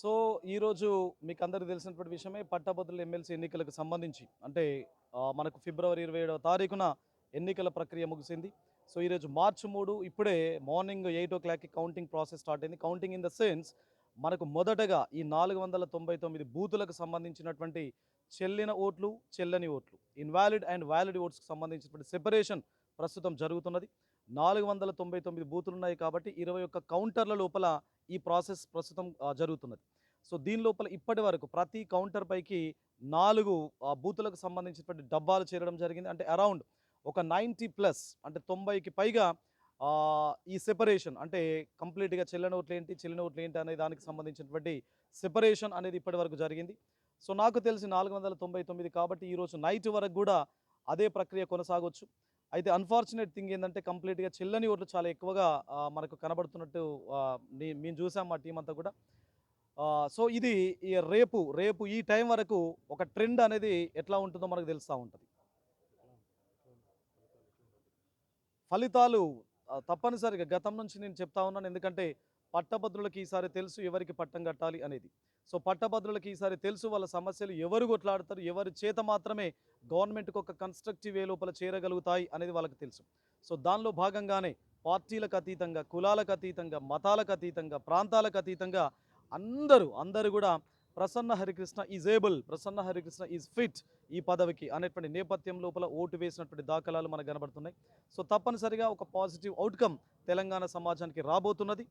So ఈరోజు మీకు అందరికీ తెలిసినటువంటి విషయమే పట్టభద్రుల ఎమ్మెల్సీ ఎన్నికలకు సంబంధించి. అంటే మనకు ఫిబ్రవరి ఇరవై ఏడవ తారీఖున ఎన్నికల ప్రక్రియ ముగిసింది. సో ఈరోజు మార్చి మూడు ఇప్పుడే మార్నింగ్ ఎయిట్ ఓ క్లాక్కి కౌంటింగ్ ప్రాసెస్ స్టార్ట్ అయింది. కౌంటింగ్ ఇన్ ద సెన్స్ మనకు మొదటగా ఈ నాలుగు వందల తొంభై తొమ్మిది బూతులకు సంబంధించినటువంటి చెల్లిన ఓట్లు చెల్లని ఓట్లు ఇన్వాలిడ్ అండ్ వ్యాలిడ్ ఓట్స్కి సంబంధించినటువంటి సెపరేషన్ ప్రస్తుతం జరుగుతున్నది. నాలుగు వందల తొంభై తొమ్మిది బూతులు ఉన్నాయి కాబట్టి ఇరవై ఒక్క కౌంటర్ల లోపల ఈ ప్రాసెస్ ప్రస్తుతం జరుగుతున్నది. సో దీని లోపల ఇప్పటి వరకు ప్రతి కౌంటర్ పైకి నాలుగు బూతులకు సంబంధించినటువంటి డబ్బాలు చేరడం జరిగింది. అంటే అరౌండ్ ఒక నైంటీ ప్లస్ అంటే తొంభైకి పైగా ఈ సెపరేషన్ అంటే కంప్లీట్గా చెల్లని ఓట్లు ఏంటి చెల్లిన ఓట్లు ఏంటి అనే దానికి సంబంధించినటువంటి సెపరేషన్ అనేది ఇప్పటి వరకు జరిగింది. సో నాకు తెలిసి నాలుగు వందల తొంభై తొమ్మిది కాబట్టి ఈరోజు నైట్ వరకు కూడా అదే ప్రక్రియ కొనసాగొచ్చు. అయితే అన్ఫార్చునేట్ థింగ్ ఏంటంటే కంప్లీట్గా చెల్లని ఓట్లు చాలా ఎక్కువగా మనకు కనబడుతున్నట్టు మేము చూసాం మా టీం అంతా కూడా. సో ఇది రేపు రేపు ఈ టైం వరకు ఒక ట్రెండ్ అనేది ఎట్లా ఉంటుందో మనకు తెలుస్తూ ఉంటుంది. ఫలితాలు తప్పనిసరిగా గతం నుంచి నేను చెప్తా ఉన్నాను. ఎందుకంటే పట్టభద్రులకు ఈసారి తెలుసు ఎవరికి పట్టం కట్టాలి అనేది. సో పట్టభద్రులకు ఈసారి తెలుసు వాళ్ళ సమస్యలు ఎవరు కొట్లాడతారు ఎవరి చేత మాత్రమే గవర్నమెంట్కి ఒక కన్స్ట్రక్టివ్ వే లోపల చేరగలుగుతాయి అనేది వాళ్ళకి తెలుసు. సో దానిలో భాగంగానే పార్టీలకు అతీతంగా కులాలకు అతీతంగా మతాలకు అతీతంగా ప్రాంతాలకు అతీతంగా అందరూ అందరూ కూడా Prasanna Harikrishna is able Prasanna Harikrishna is fit ఈ పదవికి అనేటువంటి నేపథ్యం లోపల ఓటు వేసినటువంటి దాఖలాలు మనకు కనబడుతున్నాయి. సో తప్పనిసరిగా ఒక పాజిటివ్ అవుట్కమ్ తెలంగాణ సమాజానికి రాబోతున్నది.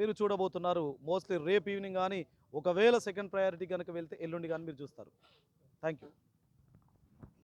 మీరు చూడబోతున్నారు మోస్ట్లీ రేపు ఈవినింగ్ కానీ ఒకవేళ సెకండ్ ప్రయారిటీ కనుక వెళ్తే ఎల్లుండి కానీ మీరు చూస్తారు. Thank you